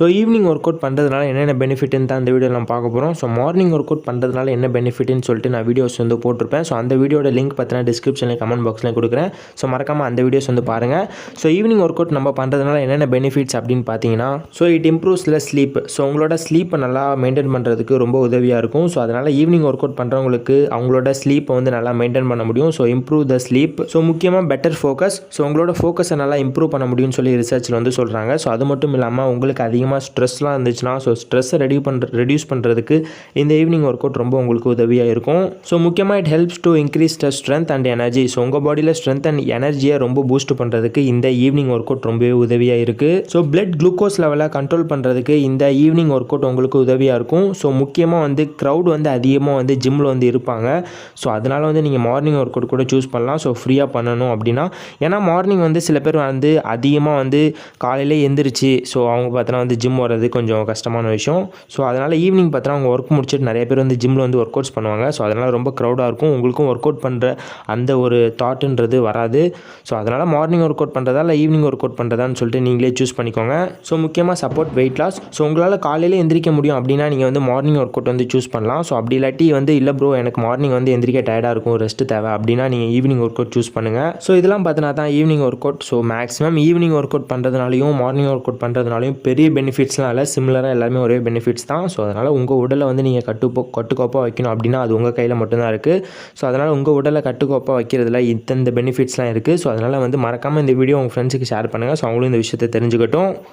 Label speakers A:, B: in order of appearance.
A: So evening work out பண்ணுறதுனால என்னென்ன பெனிஃபிட்னு தான் இந்த வீடியோ நம்ம பார்க்க போகிறோம் ஸோ மார்னிங் ஒர்க் அவுட் பண்ணுறதுனால என்ன பெனிஃபிட்னு சொல்லிட்டு நான் வீடியோஸ் வந்து போட்டிருப்பேன். ஸோ அந்த வீடியோட லிங்க் பார்த்தீங்கன்னா டிஸ்கிரிப்ஷனில் கமெண்ட் பாக்ஸில் கொடுக்குறேன். ஸோ மறக்காமல் அந்த வீடியோஸ் வந்து பாருங்கள் ஸோ ஈவினிங் ஒர்க் அவுட் நம்ம பண்ணுறதுனால என்னென்ன பெனிஃபிட்ஸ் அப்படின்னு பார்த்தீங்கன்னா ஸோ இட் இம்ப்ரூவ்ஸில் ஸ்லீப் ஸோ உங்களோட ஸ்லீப்பை நல்லா மெயின்டைன் பண்ணுறதுக்கு ரொம்ப உதவியாக இருக்கும். ஸோ அதனால் ஈவினிங் ஒர்க் அவுட் பண்ணுறவங்களுக்கு அவங்களோட ஸ்லீப்பை வந்து நல்லா மெயின்டைன் பண்ண முடியும். So improve the sleep so முக்கியமாக பெட்டர் ஃபோக்கஸ் ஸோ உங்களோட ஃபோக்கஸை நல்லா இம்ப்ரூவ் பண்ண முடியும்னு சொல்லி ரிசர்ச்சில் வந்து சொல்கிறாங்க ஸோ அது மட்டும் இல்லாமல் உங்களுக்கு அதிகமாக ஸ்ட்ரெஸ்லாம் இருந்துச்சுன்னா ஸோ ஸ்ட்ரெஸ்ஸை ரெடி பண்ணுற ரெடியூஸ் பண்ணுறதுக்கு இந்த ஈவினிங் ஒர்க் அவுட் ரொம்ப உங்களுக்கு உதவியாக இருக்கும். ஸோ முக்கியமாக it helps to increase the strength and energy so உங்கள் பாடியில் ஸ்ட்ரென்த் அண்ட் எனர்ஜியை ரொம்ப பூஸ்ட் பண்ணுறதுக்கு இந்த ஈவினிங் ஒர்க் அவுட் ரொம்பவே உதவியாக இருக்குது ஸோ பிளட் குளுக்கோஸ் லெவலை கண்ட்ரோல் பண்ணுறதுக்கு இந்த ஈவினிங் ஒர்க் அவுட் உங்களுக்கு உதவியாக இருக்கும். ஸோ முக்கியமாக வந்து க்ரௌட் வந்து அதிகமாக வந்து ஜிம்மில் வந்து இருப்பாங்க. ஸோ அதனால் வந்து நீங்கள் மார்னிங் ஒர்க் அவுட் கூட சூஸ் பண்ணலாம். ஸோ ஃப்ரீயாக பண்ணணும் அப்படின்னா ஏன்னா மார்னிங் வந்து சில பேர் வந்து அதிகமாக வந்து காலையிலே எந்திரிச்சு ஸோ அவங்க பார்த்தோன்னா வந்து ஜிம் வர்றது கொஞ்சம் கஷ்டமான விஷயம். ஸோ அதனால் ஈவினிங் பார்த்தோன்னா அவங்க ஒர்க் முடிச்சுட்டு நிறைய பேர் வந்து ஜிம்மில் வந்து ஒர்க் அவுட்ஸ் பண்ணுவாங்க. ஸோ அதனால் ரொம்ப க்ரௌடாக இருக்கும். உங்களுக்கும் ஒர்க் அவுட் பண்ணுற அந்த ஒரு தாட்டுன்றது வராது. ஸோ அதனால் மார்னிங் ஒர்க் அவுட் பண்ணுறதா இல்லை ஈவினிங் ஒர்க் அவுட் பண்ணுறதான்னு சொல்லிட்டு நீங்களே சூஸ் பண்ணிக்கோங்க. ஸோ முக்கியமாக சப்போர்ட் வெயிட் லாஸ் ஸோ உங்களால் காலையில் எந்திரிக்க முடியும் அப்படின்னா நீங்கள் வந்து மார்னிங் ஒர்க் அவுட் வந்து சூஸ் பண்ணலாம். ஸோ அப்படி இல்லாட்டி வந்து இல்லை ப்ரோ எனக்கு மார்னிங் வந்து எந்திரிக்க டயர்டாக இருக்கும் ரெஸ்ட் தேவை அப்படின்னா நீங்கள் ஈவினிங் ஒர்க் அவுட் சூஸ் பண்ணுங்கள் ஸோ இதெல்லாம் பார்த்தினா தான் evening workout so maximum evening workout பண்ணுறதுனாலையும் morning work out பண்ணுறதுனாலையும் பெரிய பெனிஃபிட்ஸ்லாம் இல்லை சிமிலராக எல்லாருமே ஒரே பெனிஃபிட்ஸ் தான். ஸோ அதனால் உங்கள் உடலை வந்து நீங்கள் கட்டுப்போ கட்டுக்கோப்பாக வைக்கணும் அப்படின்னா அது உங்கள் கையில் மட்டும்தான் இருக்குது ஸோ அதனால் உங்கள் உடலை கட்டுக்கோப்பாக வைக்கிறதுல இத்தந்த பெனிஃபிட்ஸ்லாம் இருக்குது ஸோ அதனால் வந்து மறக்காமல் இந்த வீடியோ உங்கள் ஃப்ரெண்ட்ஸுக்கு ஷேர் பண்ணுங்கள் ஸோ அவங்களும் இந்த விஷயத்தை தெரிஞ்சுக்கட்டும்.